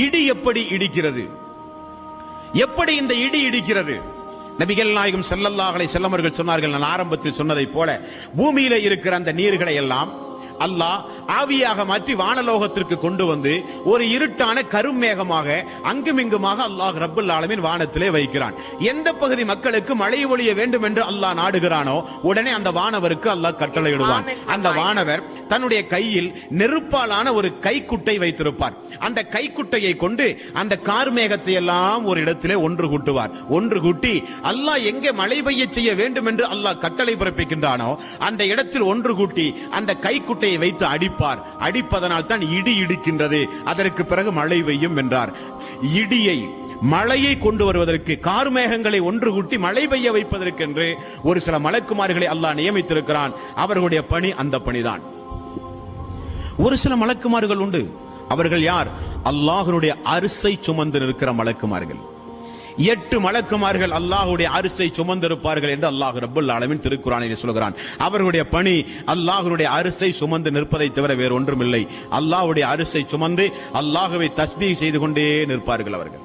இடி எப்படி இடிக்கிறது? எப்படி இந்த இடி இடிக்கிறது? நபிகள் நாயகம் வஸல்லம் அவர்கள் சொன்னார்கள் நான் ஆரம்பத்தில் சொன்னதைப் போல பூமியில இருக்கிற அந்த நீர்களை எல்லாம் அல்லாஹ் ஆவியாக மாற்றி வானலோகத்திற்கு கொண்டு வந்து ஒரு இருட்டான கருமேகமாக அங்குமிங்குமாக அல்லாஹ் ரப்பல் ஆலமீன் வானத்திலே வைக்கிறான். எந்த பகுதி மக்களுக்கு மழை ஒழிய வேண்டும் என்று அல்லாஹ் நாடுகிறானோ உடனே அந்த வானவருக்கு அல்லாஹ் கட்டளையிடுவான். அந்த வானவர் தன்னுடைய கையில் நெருப்பாலான ஒரு கைக்குட்டை வைத்திருப்பார். அந்த கைக்குட்டையை கொண்டு அந்த கார்மேகத்தை எல்லாம் ஒரு இடத்திலே ஒன்று கூட்டுவார். ஒன்று கூட்டி அல்லாஹ் எங்கே மழை பெய்ய செய்ய வேண்டும் என்று அல்லாஹ் கட்டளை பிறப்பிக்கின்றானோ அந்த இடத்தில் ஒன்று கூட்டி அந்த கைக்குட்டையை வைத்து அடிப்பார். அடிப்பதனால் தான் இடி இடிக்கின்றது. அதற்கு பிறகு மழை பெய்யும் என்றார். இடியை மழையை கொண்டு வருவதற்கு கார்மேகங்களை ஒன்று கூட்டி மழை பெய்ய வைப்பதற்கென்று ஒரு சில மலக்குமார்களை அல்லாஹ் நியமித்திருக்கிறான். அவர்களுடைய பணி அந்த பணிதான். ஒரு சில மலக்குமார்கள் உண்டு. அவர்கள் யார்? அல்லாஹனுடைய அரிசை சுமந்து நிற்கிற மலக்குமார்கள். எட்டு மலக்குமார்கள் அல்லாஹுடைய அரிசை சுமந்திருப்பார்கள் என்று அல்லாஹ் ரபுல் ஆலமீன் திருக்குறானில் சொல்கிறான். அவர்களுடைய பணி அல்லாஹ்வுடைய அரிசை சுமந்து நிற்பதை தவிர வேறு ஒன்றுமில்லை அல்லாஹுடைய அரிசை சுமந்து அல்லாஹுவை தஸ்மீ செய்து கொண்டே நிற்பார்கள் அவர்கள்.